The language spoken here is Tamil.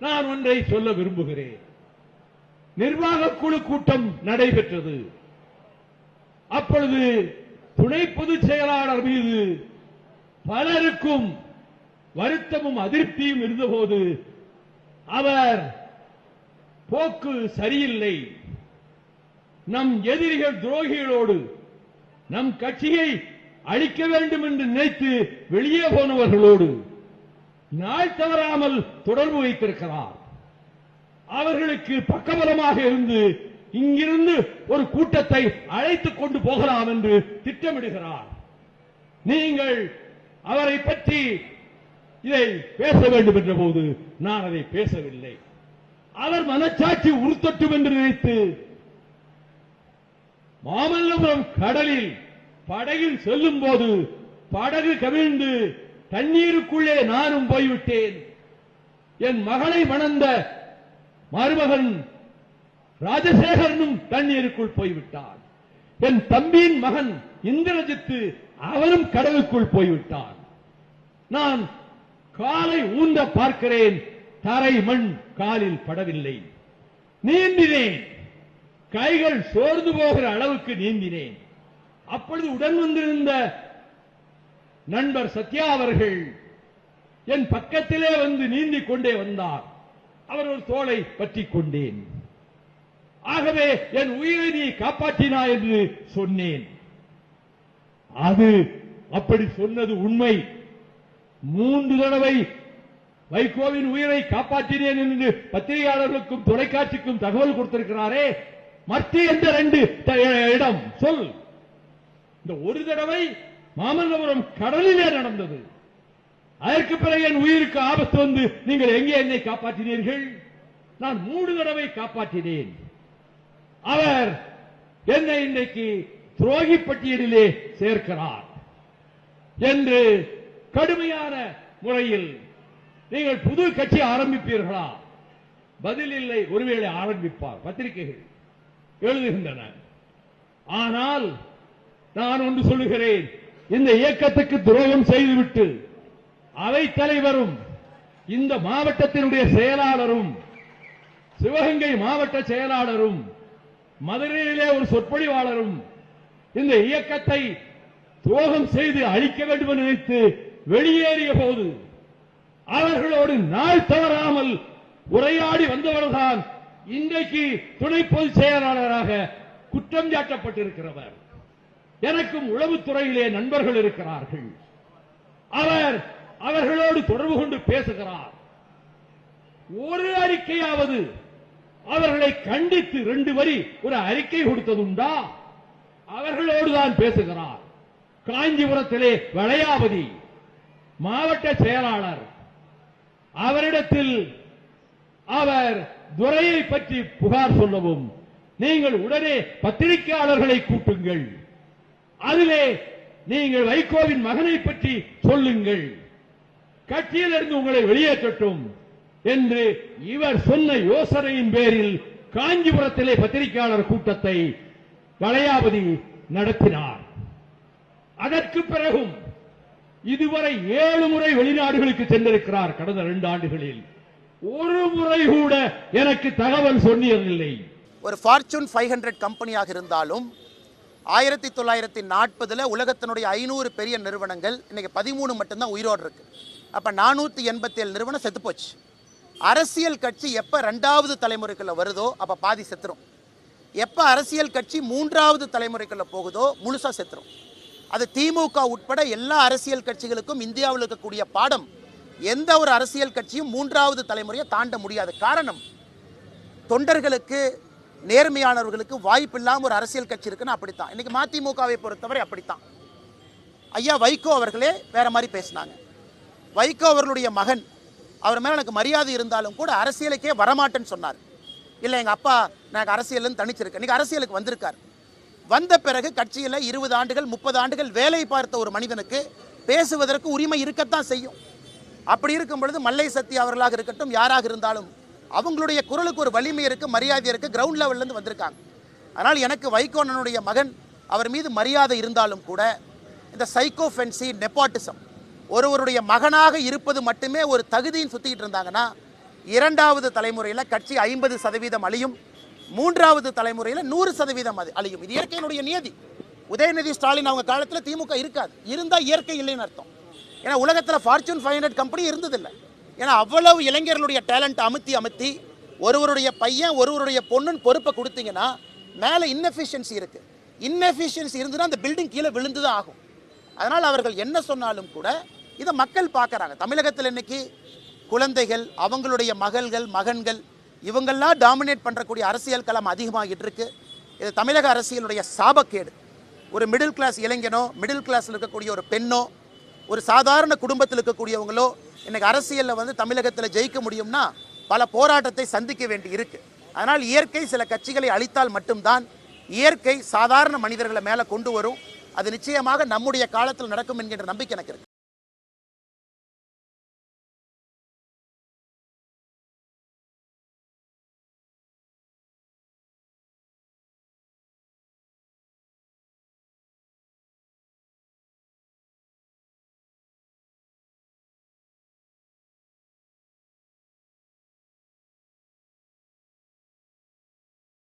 நான் ஒன்றை சொல்ல விரும்புகிறேன். நிர்வாக குழு கூட்டம் நடைபெற்றது. அப்பொழுது துணை பொதுச் செயலாளர் மீது பலருக்கும் வருத்தமும் அதிருப்தியும் இருந்தபோது அவர் போக்கு சரியில்லை. நம் எதிரிகள் துரோகிகளோடு நம் கட்சியை அழிக்க வேண்டும் என்று நினைத்து வெளியே போனவர்களோடு நாள் தவறாமல் தொடர்பு வைத்திருக்கிறார். அவர்களுக்கு பக்கபலமாக இருந்து இங்கிருந்து ஒரு கூட்டத்தை அழைத்துக் கொண்டு போகலாம் என்று திட்டமிடுகிறார். நீங்கள் அவரை பற்றி இதை பேச வேண்டும் என்ற போது நான் அதை பேசவில்லை. அவர் மனச்சாட்சி உறுத்தட்டும் என்று நினைத்து மாமல்லபுரம் கடலில் படகில் செல்லும் போது படகு கவிழ்ந்து தண்ணீருக்குள்ளே நானும் போய்விட்டேன். என் மகளை மணந்த மருமகன் ராஜசேகரனும் தண்ணீருக்குள் போய்விட்டான். என் தம்பியின் மகன் இந்திரஜித்து அவனும் கடலுக்குள் போய்விட்டான். நான் காலை ஊந்த பார்க்கிறேன் தரை மண் காலில் படவில்லை. நீந்தினேன். கைகள் சோர்ந்து போகிற அளவுக்கு நீந்தினேன். அப்பொழுது உடன் வந்திருந்த நண்பர் சத்யா அவர்கள் என் பக்கத்திலே வந்து நீந்திக் கொண்டே வந்தார். அவர் ஒரு தோளை பற்றிக் கொண்டேன். ஆகவே என் உயிரை நீ காப்பாற்றினா என்று சொன்னேன். அது அப்படி சொன்னது உண்மை. மூன்று தடவை வைகோவின் உயிரை காப்பாற்றினேன் என்று பத்திரிகையாளர்களுக்கும் தொலைக்காட்சிக்கும் தகவல் கொடுத்திருக்கிறாரே மத்திய என்ற ரெண்டு த- இடம் சொல். இந்த ஒரு தடவை மாமல்லபுரம் கடலிலே நடந்தது. அதற்கு பிறகு என் உயிருக்கு ஆபத்து வந்து நீங்கள் எங்கே என்னை காப்பாற்றினீர்கள்? நான் மூணு தடவை காப்பாற்றினேன். அவர் என்னை இன்றைக்கு துரோகி பட்டியலிலே சேர்க்கிறார் என்று கடுமையான முறையில் நீங்கள் புது கட்சி ஆரம்பிப்பீர்களா? பதில் இல்லை. ஒருவேளை ஆரம்பிப்பார். பத்திரிகைகள் எழுதுகின்றன. ஆனால் நான் ஒன்று சொல்லுகிறேன். இந்த இயக்கத்துக்கு துரோகம் செய்துவிட்டு அவை தலைவரும் இந்த மாவட்டத்தினுடைய செயலாளரும் சிவகங்கை மாவட்ட செயலாளரும் மதுரையிலே ஒரு சொற்பொழிவாளரும் இந்த இயக்கத்தை துரோகம் செய்து அழிக்க வேண்டும் என்று நினைத்து வெளியேறிய போது அவர்களோடு நாள் தவறாமல் உரையாடி வந்தவர்தான் இன்றைக்கு துணை பொதுச் செயலாளராக குற்றம் சாட்டப்பட்டிருக்கிறவர். எனக்கும் உளவுத்துறையிலே நண்பர்கள் இருக்கிறார்கள். அவர் அவர்களோடு தொடர்பு கொண்டு பேசுகிறார். ஒரு அறிக்கையாவது அவர்களை கண்டித்து ரெண்டு வரி ஒரு அறிக்கை கொடுத்ததுண்டா? அவர்களோடு தான் பேசுகிறார். காஞ்சிபுரத்திலே வளையாபதி மாவட்ட செயலாளர் அவரிடத்தில் அவர் துறையை பற்றி புகார் சொல்லவும் நீங்கள் உடனே பத்திரிகையாளர்களை கூட்டுங்கள். அதிலே நீங்கள் வைகோவின் மகனை பற்றி சொல்லுங்கள். கட்சியிலிருந்து உங்களை வெளியேற்றட்டும் என்று இவர் சொன்ன யோசனையின் பேரில் காஞ்சிபுரத்திலே பத்திரிகையாளர் கூட்டத்தை வளையாபதி நடத்தினார். அதற்கு பிறகும் இதுவரை ஏழு முறை வெளிநாடுகளுக்கு சென்றிருக்கிறார் கடந்த இரண்டு ஆண்டுகளில். ஒரு முறை கூட எனக்கு தகவல் சொன்னியதில்லை. ஒரு ஃபார்ச்சூன் ஃபைவ் ஹண்ட்ரட் கம்பெனியாக இருந்தாலும் ஆயிரத்தி தொள்ளாயிரத்தி நாற்பதில் உலகத்தினுடைய ஐநூறு பெரிய நிறுவனங்கள் இன்றைக்கி பதிமூணு மட்டும்தான் உயிரோடு இருக்கு. அப்போ நானூற்றி எண்பத்தேழு நிறுவனம் செத்துப்போச்சு அரசியல் கட்சி எப்போ ரெண்டாவது தலைமுறைக்குள்ளே வருதோ அப்போ பாதி செத்துரும். எப்போ அரசியல் கட்சி மூன்றாவது தலைமுறைக்குள்ளே போகுதோ முழுசாக செத்துரும். அது திமுக உட்பட எல்லா அரசியல் கட்சிகளுக்கும் இந்தியாவில் இருக்கக்கூடிய பாடம் எந்த ஒரு அரசியல் கட்சியும் மூன்றாவது தலைமுறையை தாண்ட முடியாது. காரணம் தொண்டர்களுக்கு நேர்மையானவர்களுக்கு வாய்ப்பு இல்லாமல் ஒரு அரசியல் கட்சி இருக்குன்னு அப்படித்தான். இன்றைக்கி மதிமுகவை பொறுத்தவரை அப்படித்தான். ஐயா வைகோ அவர்களே வேறு மாதிரி பேசினாங்க. வைகோ அவர்களுடைய மகன். அவர் மேலே எனக்கு மரியாதை இருந்தாலும் கூட அரசியலுக்கே வரமாட்டேன்னு சொன்னார். இல்லை எங்கள் அப்பா எனக்கு அரசியல்னு தனிச்சிருக்கேன் இன்றைக்கி அரசியலுக்கு வந்திருக்கார். வந்த பிறகு கட்சியில் இருபது ஆண்டுகள் முப்பது ஆண்டுகள் வேலை பார்த்த ஒரு மனிதனுக்கு பேசுவதற்கு உரிமை இருக்கத்தான் செய்யும். அப்படி இருக்கும் பொழுது மல்லை சக்தி அவர்களாக இருக்கட்டும் யாராக இருந்தாலும் அவங்களுடைய குரலுக்கு ஒரு வலிமை இருக்கு மரியாதை இருக்கு கிரவுண்ட் லெவல்லேருந்து வந்திருக்காங்க. அதனால் எனக்கு வைகோனனுடைய மகன் அவர் மீது மரியாதை இருந்தாலும் கூட இந்த சைக்கோஃபென்சி நெப்பாட்டிசம் ஒருவருடைய மகனாக இருப்பது மட்டுமே ஒரு தகுதின்னு சுத்திக்கிட்டு இருந்தாங்கன்னா இரண்டாவது தலைமுறையில் கட்சி ஐம்பது சதவீதம் அழியும் மூன்றாவது தலைமுறையில் நூறு சதவீதம் அது அழியும். இது இயற்கையினுடைய நியதி. உதயநிதி ஸ்டாலின் அவங்க காலத்தில் திமுக இருக்காது. இருந்தால் இயற்கை இல்லைன்னு அர்த்தம். ஏன்னா உலகத்தில் ஃபார்ச்சூன் ஃபைவ் ஹண்ட்ரட் கம்பெனி இருந்ததில்லை. ஏன்னா அவ்வளவு இளைஞர்களுடைய டேலண்ட் அமுத்தி அமுத்தி ஒருவருடைய பையன் ஒருவருடைய பொண்ணுன்னு பொறுப்பை கொடுத்தீங்கன்னா மேலே இன்னெஃபிஷியன்சி இருக்குது இன்னெஃபிஷியன்சி இருந்ததுன்னா அந்த பில்டிங் கீழே விழுந்து தான் ஆகும். அதனால் அவர்கள் என்ன சொன்னாலும் கூட இதை மக்கள் பார்க்குறாங்க. தமிழகத்தில் இன்னைக்கு குழந்தைகள் அவங்களுடைய மகள்கள் மகன்கள் இவங்கெல்லாம் டாமினேட் பண்ணுறக்கூடிய அரசியல் களம் அதிகமாகிட்டு இருக்கு. இது தமிழக அரசியலுடைய சாபக்கேடு. ஒரு மிடில் கிளாஸ் இளைஞனோ மிடில் கிளாஸில் இருக்கக்கூடிய ஒரு பெண்ணோ ஒரு சாதாரண குடும்பத்தில் இருக்கக்கூடியவங்களோ இன்னைக்கு அரசியலில் வந்து தமிழகத்தில் ஜெயிக்க முடியும்னா பல போராட்டத்தை சந்திக்க வேண்டி இருக்கு. அதனால் இயற்கை சில கட்சிகளை அழித்தால் மட்டும்தான் இயற்கை சாதாரண மனிதர்களை மேலே கொண்டு வரும். அது நிச்சயமாக நம்முடைய காலத்தில் நடக்கும் என்கின்ற நம்பிக்கை எனக்கு இருக்கு.